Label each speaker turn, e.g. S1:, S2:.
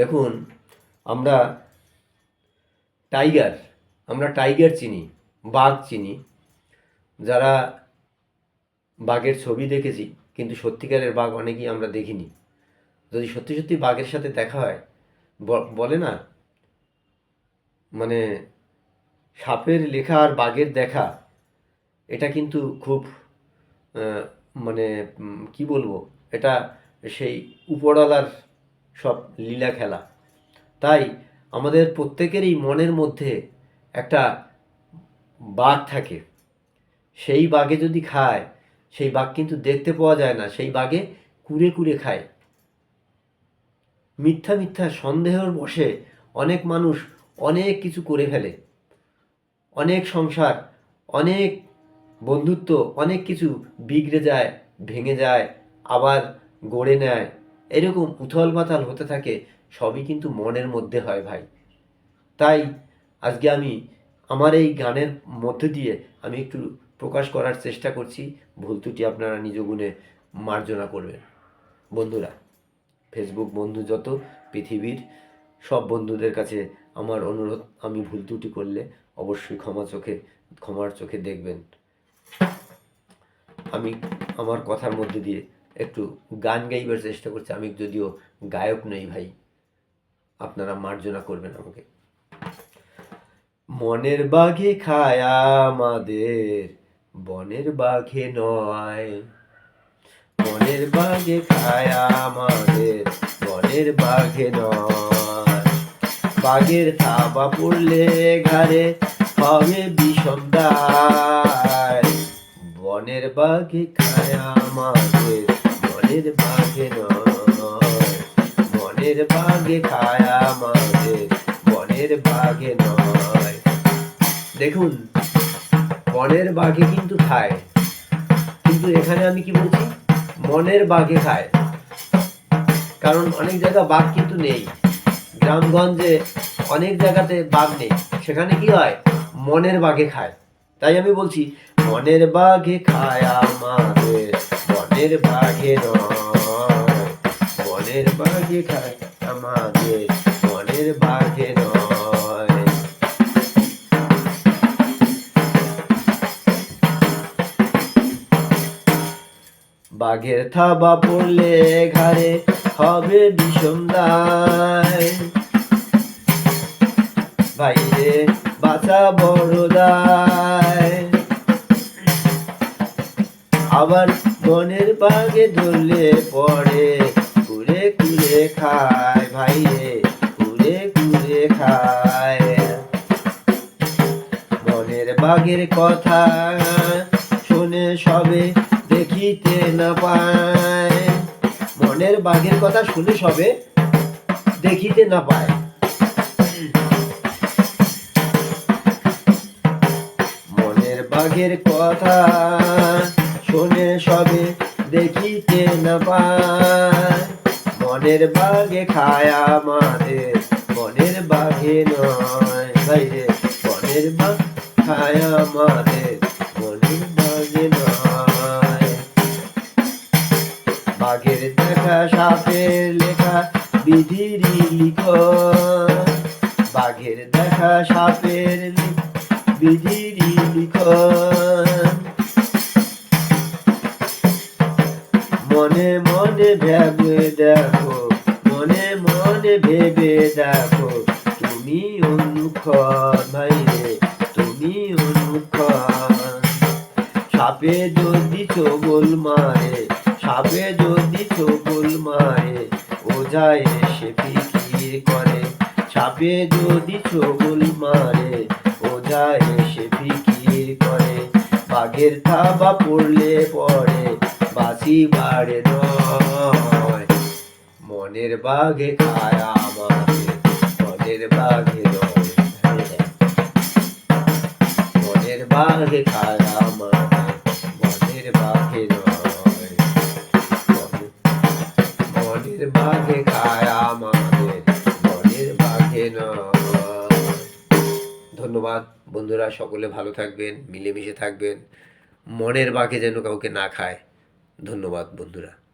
S1: দেখুন, আমরা টাইগার আমরা টাইগার চিনি, বাঘ চিনি। যারা বাঘের ছবি দেখেছি, কিন্তু সত্যিকারের বাঘ অনেকেই আমরা দেখিনি। যদি সত্যি সত্যি বাঘের সাথে দেখা হয় বলে না মানে সাপের লেখা আর বাঘের দেখা, এটা কিন্তু খুব মানে কি বলব, এটা সেই উপরওয়ালার সব লীলা খেলা। তাই আমাদের প্রত্যেকেরই মনের মধ্যে একটা বাঘ থাকে। সেই বাঘে যদি খায়, সেই বাঘ কিন্তু দেখতে পাওয়া যায় না, সেই বাঘে কুড়ে কুড়ে খায়। মিথ্যা মিথ্যা সন্দেহের বসে অনেক মানুষ অনেক কিছু করে ফেলে। অনেক সংসার, অনেক বন্ধুত্ব, অনেক কিছু বিগড়ে যায়, ভেঙে যায়, আবার গড়ে নেয়। এরকম উথল পাতাল হতে থাকে, সবই কিন্তু মনের মধ্যে হয় ভাই। তাই আজকে আমি আমার এই গানের মধ্যে দিয়ে আমি একটু প্রকাশ করার চেষ্টা করছি, ভুল ত্রুটি আপনারা নিজ গুণে মার্জনা করবেন। বন্ধুরা ফেসবুক বন্ধু যত, পৃথিবীর সব বন্ধুদের কাছে আমার অনুরোধ, আমি ভুল ত্রুটি করলে অবশ্যই ক্ষমা চোখে, ক্ষমার চোখে দেখবেন। আমি আমার কথার মধ্যে দিয়ে একটু গান গাইবার চেষ্টা করছি। আমি যদিও গায়ক নই ভাই, আপনারা মার্জনা করবেন আমাকে। মনের বাঘে খায় আমাদের, বনের বাঘে নয়। মনের বাঘে খায় আমাদের, বনের বাঘে নয়। বাঘের থাবা পড়লে ঘাড়ে হবে বিষম দায়। বনের বাঘে খায় আমাদের বনের বাঘে নয়। বনের বাঘে খায় আমাদের বনের বাঘে নয়। দেখুন বনের বাঘে কিন্তু খায়। কিন্তু এখানে আমি কি বলছি? মনের বাঘে খায়। কারণ অনেক জায়গা বাঘ কিন্তু নেই। গ্রামগঞ্জে অনেক জায়গাতে বাঘ নেই। সেখানে কি হয়? মনের বাঘে খায়। তাই আমি বলছি, মনের বাঘে খায় আমাদের বনের বাঘে নয় বনের বাঘে খায় আমাদের বনের বাঘে নয়। বাঘের থাবা পড়লে ঘাড়ে হবে বিষম বাইরে বাঁচা বড় দায়। আবার বনের বাগে ধরলে পড়ে কুড়ে কুড়ে খায় ভাইরে কুড়ে কুড়ে খায়। মনের বাঘের কথা শুনে সবে দেখিতে না পায়। মনের বাঘের কথা শুনে সবে দেখিতে না পায়। মনের বাঘের কথা সবে দেখিতে না পায়। মনের বাঘে খায় আমাদের, মনের বাঘে নয়। ভাইরে মনের বাঘ খায় আমাদের, মনের বাঘে নয়। বাঘের দেখা সাপের লেখা বিধির লিখ বাঘের দেখা সাপের বিধির লিখ মনে মনে ভেবে দেখো, মনে মনে ভেবে দেখো, তুমি অনুক্ষণ ভাইরে তুমি অনুক্ষণ। সাপে যদি চোগল মারে, সাপে যদি চোগল মারে, ওঝা এসে ফিকির করে। সাপে যদি চোগল মারে, ওঝা এসে ফিকির করে। বাঘের থাবা পড়লে পড়ে বাড়ে নয়। মনের বাঘে আমাদের, মনের বাঘে নয়। মনের বাঘে আমাদের, মনের বাঘে মনের বাঘে ধন্যবাদ বন্ধুরা, সকলে ভালো থাকবেন, মিলেমিশে থাকবেন। মনের বাঘে যেন কাউকে না খায়। ধন্যবাদ বন্ধুরা।